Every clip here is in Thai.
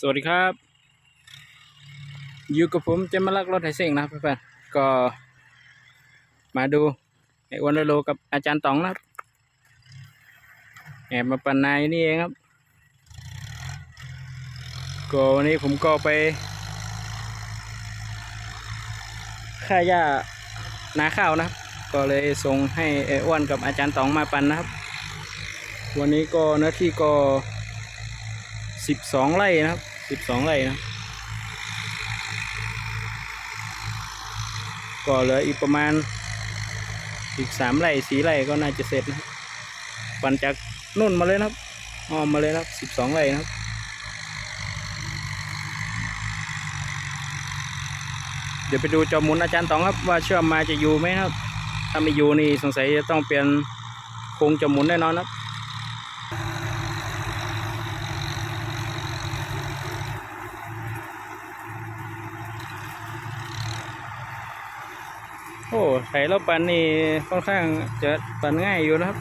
สวัสดีครับอยู่กับผมเจมส์ลักรถไถเซ็งนะครับเพื่อนๆก็มาดูไอ้วันโลกับอาจารย์ต๋องนะแอบมาปันนายนี่เองครับก็วันนี้ผมก็ไปค่าหญ้านาข้าวนะครับ ก็เลยส่งให้ไอ้อ้วนกับอาจารย์ต๋องมาปันนะครับ วันนี้ก็เนื้อที่ก็ สิบสองไร่นะครับสิบสองไร่นะก็เหลืออีกประมาณอีกสามไร่สี่ไร่ก็น่าจะเสร็จนะปั่นจากนุ่นมาเลยนะครับอ้อมมาเลยนะครับสิบสองไร่นะครับเดี๋ยวไปดูจอมุนอาจารย์ตองครับว่าเชื่อมมาจะอยู่ไหมครับ ถ้าไม่อยู่นี่สงสัยจะต้องเปลี่ยนโครงจอมุนแน่นอนนะครับ โอ้ไถ แล้วปันนี่ค่อนข้างจะปันง่ายอยู่นะครับ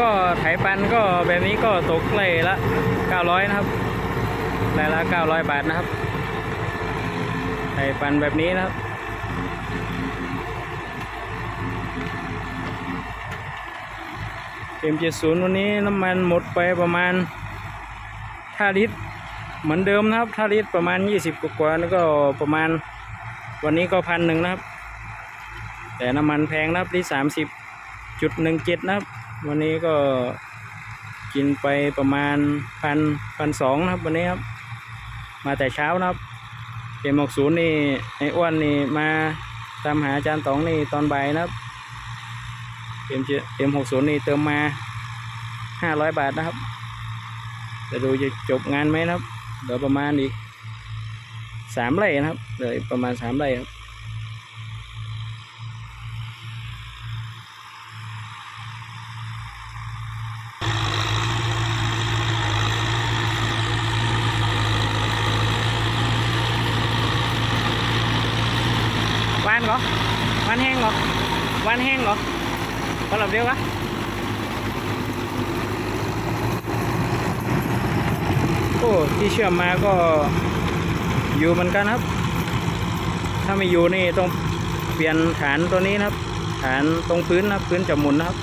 ก็ ไถปันก็แบบนี้ก็ตกไร่ละ 900 นะครับไร่ละ 900 บาทนะครับไถปันแบบนี้นะครับเอ็มเจ็ดศูนย์วันนี้น้ำมันหมดไปประมาณ5ลิตรเหมือนเดิมนะครับ5ลิตรประมาณ 20 กว่าแล้วก็ประมาณวันนี้ก็พันหนึ่งนะครับ แต่น้ำมันแพงนะครับลิตร30จุดหนึ่งเจ็ดนะครับ วันนี้ก็กินไปประมาณพันพันสองนะครับ วันนี้ครับ มาแต่เช้านะครับเอ็มหกศูนย์นี่ไอ้อ้วนนี่มาตามหาอาจารย์ต๋องนี่ตอนบ่ายนะครับเอ็มเอ็มหกศูนย์นี่เติมมาห้าร้อยบาทนะครับจะดูจะจบงานไหมนะครับเหลือประมาณอีกสามไร่นะครับเหลืออีกประมาณสามไร่ครับ วานเหรอวานแห้งเหรอวานแห้งเหรอก็หลับเดียวะโอ้ที่เชื่อมมาก็อยู่เหมือนกันครับ ถ้าไม่อยู่นี่ต้องเปลี่ยนฐานตัวนี้นะครับ ฐานตรงพื้นนะครับพื้นจะหมุนนะครับ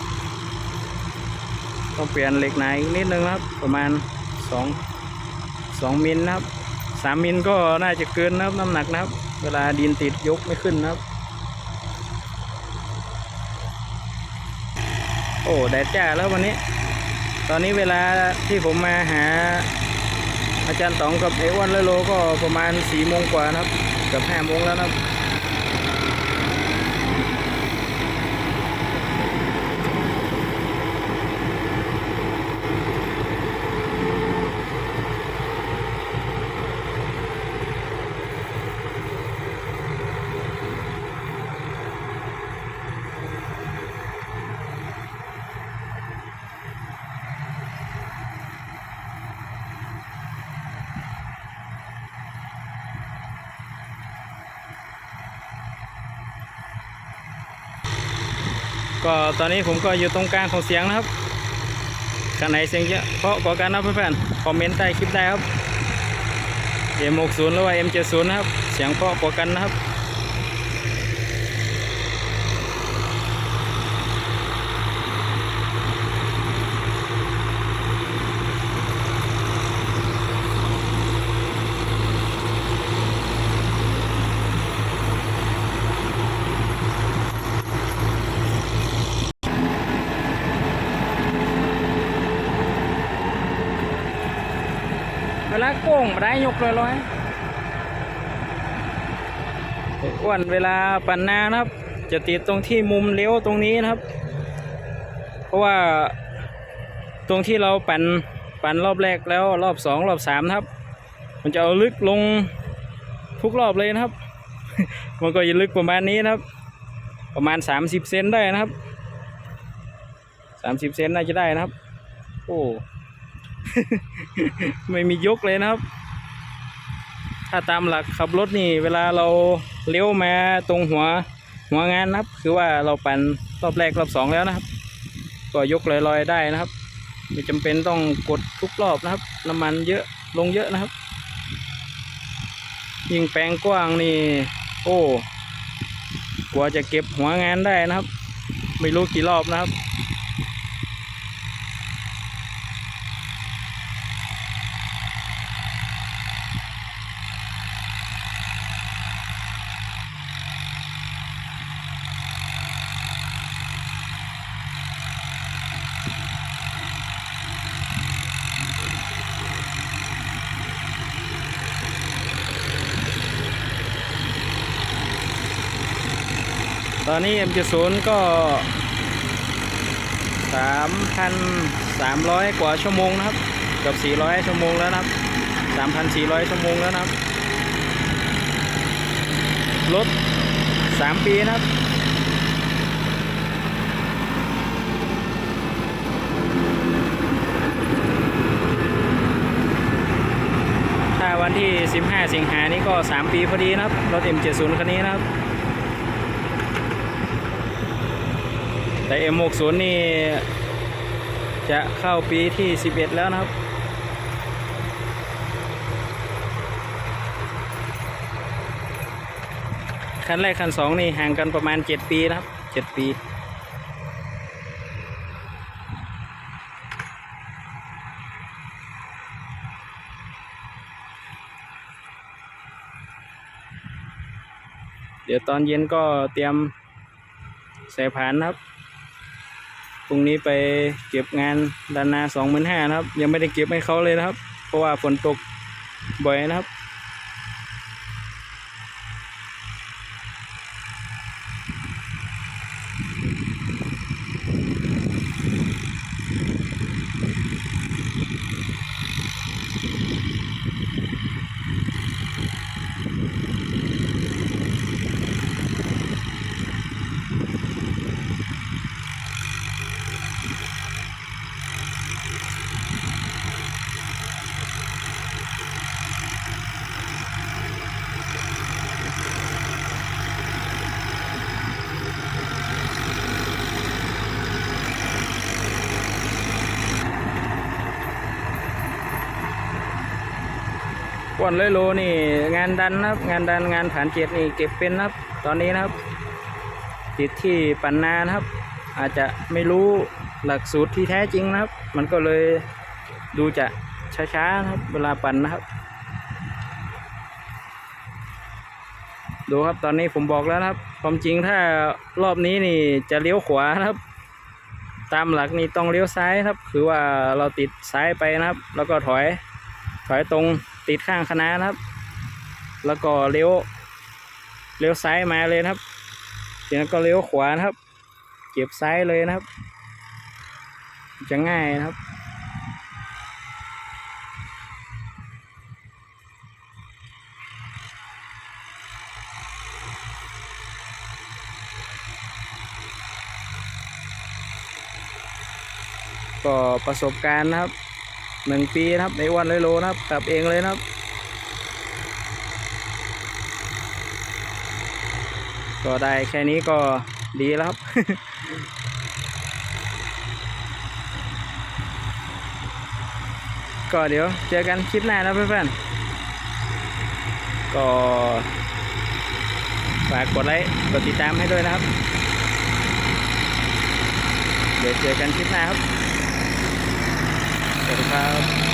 ต้องเปลี่ยนเหล็กไหนนิดนึงนะครับ ประมาณสองสองมิลนะครับสามมิลก็น่าจะเกินนะครับน้ำหนักนะครับ เวลาดินติดยกไม่ขึ้นนะครับ โอ้แดดจ้าแล้ววันนี้ ตอนนี้เวลาที่ผมมาหา อาจารย์ต๋องกับไอ้อ้วนและโลก็ประมาณสี่โมงกว่านะครับ กับห้าโมงแล้วนะครับ ก็ตอนนี้ผมก็อยู่ตรงกลางของเสียงนะครับกันไหนเสียงเยอะเพราะก่อกันนะเพื่อนๆคอมเมนต์ใต้คลิปได้ครับ M60 หรือว่า M70 นะครับ เสียงเพราะกว่ากันนะครับ เวลาโก้งมาได้ยกลอยๆไอ้อ้วนเวลาปั่นนานะครับ จะติดตรงที่มุมเลี้ยวตรงนี้นะครับ เพราะว่าตรงที่เราปั่นปั่นรอบแรกแล้วรอบสองรอบสามนะครับ มันจะเอาลึกลงทุกรอบเลยนะครับ มันก็จะลึกประมาณนี้นะครับ ประมาณ30เซนได้นะครับ30เซนน่าจะได้นะครับ โอ้ ไม่มียกเลยนะครับ ถ้าตามหลักขับรถนี่ เวลาเราเลี้ยวมาตรงหัวหัวงานนะครับ คือว่าเราปั่นรอบแรกรอบสองแล้วนะครับ ก็ยกลอยๆได้นะครับ ไม่จำเป็นต้องกดทุกรอบนะครับ น้ำมันเยอะลงเยอะนะครับ ยิงแปลงกว้างนี่ โอ้กว่าจะเก็บหัวงานได้นะครับ ไม่รู้กี่รอบนะครับ ตอนนี้ M70 ก็สามพันสามร้อยกว่าชั่วโมงนะครับเกือบสี่ร้อยชั่วโมงแล้วนะครับสามพันสี่ร้อยชั่วโมงแล้วนะครับ รถสามปีนะครับ ถ้าวันที่ 15 สิงหานี้ก็ 3 ปีพอดีนะครับ รถ M70 คันนี้นะครับ แต่ M60 นี่จะเข้าปีที่ 11 แล้วนะครับ คันแรกคันสองนี่ห่างกันประมาณ 7 ปีนะครับ 7 ปีเดี๋ยวตอนเย็นก็เตรียมใส่ผานนะครับ พรุ่งนี้ไปเก็บงานดานนาสองหมื่นห้านะครับ ยังไม่ได้เก็บให้เขาเลยนะครับ เพราะว่าฝนตกบ่อยนะครับ กวนเลยโลนี่ งานดันนะครับ งานดันงานฐานเจ็ดนี่เก็บเป็นนะครับ ตอนนี้นะครับ ติดที่ปันนานะครับ อาจจะไม่รู้หลักสูตรที่แท้จริงนะครับ มันก็เลยดูจะช้าๆนะครับ เวลาปั่นนะครับ ดูครับตอนนี้ผมบอกแล้วนะครับ ความจริงถ้ารอบนี้นี่จะเลี้ยวขวานะครับ ตามหลักนี่ต้องเลี้ยวซ้ายครับ คือว่าเราติดซ้ายไปนะครับ แล้วก็ถอยถอยตรง ติดข้างคณะนะครับ แล้วก็เลี้ยวเลี้ยวซ้ายมาเลยนะครับทีนั้นก็เลี้ยวขวานะครับ เก็บซ้ายเลยนะครับ จะง่ายนะครับก็ประสบการณ์นะครับ หนึ่งปีนะครับในวันเลยโลนะครับกลับเองเลยนะครับ ก็ได้แค่นี้ก็ดีแล้วครับก็เดี๋ยวเจอกันคลิปหน้านะเพื่อนๆ ก็ฝากกดไลค์กดติดตามให้ด้วยนะครับ เดี๋ยวเจอกันคลิปหน้าครับ สวัสดีครับ